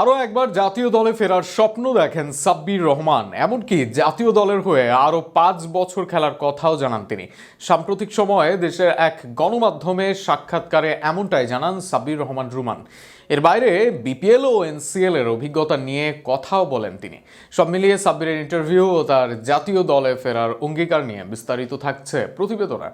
আরও একবার জাতীয় দলে ফেরার স্বপ্ন দেখেন সাব্বির রহমান। এমনকি জাতীয় দলের হয়ে আরও পাঁচ বছর খেলার কথাও জানান তিনি। সাম্প্রতিক সময়ে দেশের এক গণমাধ্যমে সাক্ষাৎকারে এমনটাই জানান সাব্বির রহমান রুমান। এর বাইরে বিপিএল ও এনসিএল এর অভিজ্ঞতা নিয়ে কথাও বলেন তিনি। সব মিলিয়ে সাব্বিরের ইন্টারভিউ ও তার জাতীয় দলে ফেরার অঙ্গীকার নিয়ে বিস্তারিত থাকছে প্রতিবেদনা।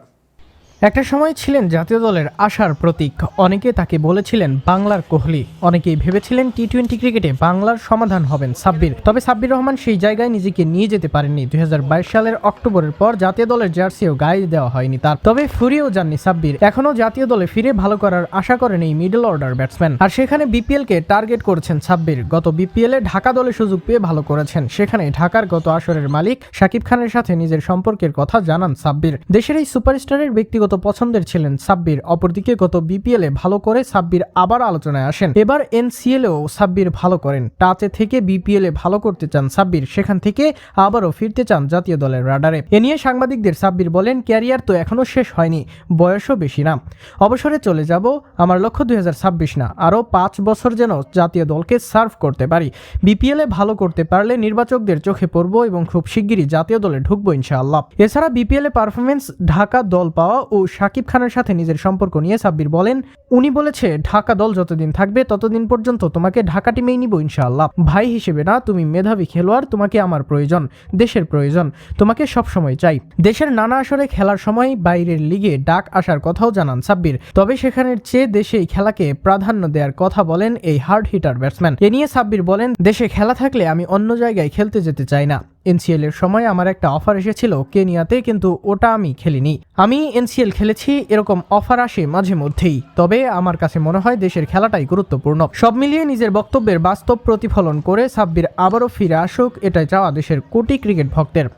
একটা সময় ছিলেন জাতীয় দলের আশার প্রতীক। অনেকে তাকে বলেছিলেন বাংলার কোহলি। অনেকেই ভেবেছিলেন টি টোয়েন্টি ক্রিকেটে বাংলার সমাধান হবেন সাব্বির। তবে সাব্বির রহমান সেই জায়গায় নিজেকে নিয়ে যেতে পারেননি। দুই হাজার বাইশ সালের অক্টোবরের পর জাতীয় দলের জার্সিও গায়ে দেওয়া হয়নি তার। তবে ফুরিয়েও যাননি সাব্বির। এখনও জাতীয় দলে ফিরে ভালো করার আশা করেন এই মিডল অর্ডার ব্যাটসম্যান। আর সেখানে বিপিএল কে টার্গেট করেছেন সাব্বির। গত বিপিএল ঢাকা দলে সুযোগ পেয়ে ভালো করেছেন। সেখানে ঢাকার গত আসরের মালিক শাকিব খানের সাথে নিজের সম্পর্কের কথা জানান সাব্বির। দেশের এই সুপারস্টারের ব্যক্তিগত পছন্দের ছিলেন সাব্বির। অপরদিকে গত বিপিএল ভালো করে সাব্বির আবার আলোচনায় আসেন। এবার এনসিএল এও সাব্বির ভালো করেন। টাচে থেকে বিপিএল ভালো করতে চান সাব্বির। সেখান থেকে আবারও ফিরতে চান জাতীয় দলের রাডারে। এ নিয়ে সাংবাদিকদের সাব্বির বলেন, ক্যারিয়ার তো এখনও শেষ হয়নি, বয়সও বেশি না। অবসরে চলে যাব, আমার লক্ষ্য দুই হাজার ছাব্বিশ না। আরও পাঁচ বছর যেন জাতীয় দলকে সার্ভ করতে পারি। বিপিএলে ভালো করতে পারলে নির্বাচকদের চোখে পড়ব এবং খুব শিগগিরই জাতীয় দলে ঢুকবো ইনশাআল্লাহ। এছাড়া বিপিএল পারফরমেন্স ঢাকা দল পাওয়া ও শাকিব খানের সাথে নিজের সম্পর্ক নিয়ে সাব্বির বলেন, উনি বলেছে, ঢাকা দল যতদিন থাকবে ততদিন পর্যন্ত তোমাকে ঢাকা টিমেই নিব ইনশাআল্লাহ। ভাই হিসেবে না, তুমি মেধাবী খেলোয়াড়, তোমাকে আমার প্রয়োজন, দেশের প্রয়োজন, তোমাকে সব সময় চাই। দেশের নানা আসরে খেলার সময় বাইরের লিগে ডাক আসার কথাও জানান সাব্বির। তবে সেখানের চেয়ে দেশেই খেলাকে প্রাধান্য দেওয়ার কথা বলেন এই হার্ড হিটার ব্যাটসম্যান। এ নিয়ে সাব্বির বলেন, দেশে খেলা থাকলে আমি অন্য জায়গায় খেলতে যেতে চাই না। এনসিএল এর সময় আমার একটা অফার এসেছিল কেনিয়াতে, কিন্তু ওটা আমি খেলিনি। আমি এনসিএল খেলেছি, এরকম অফার আসে মাঝে মধ্যেই। তবে আমার কাছে মনে হয় দেশের খেলাটাই গুরুত্বপূর্ণ। সব মিলিয়ে নিজের বক্তব্যের বাস্তব প্রতিফলন করে সাব্বির আবারও ফিরে আসুক, এটাই চাওয়া দেশের কোটি ক্রিকেট ভক্তের।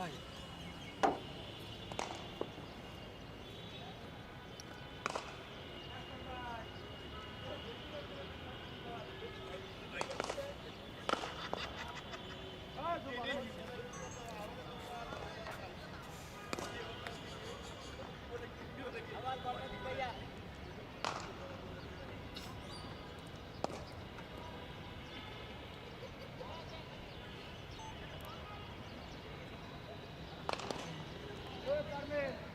大爷。Amen.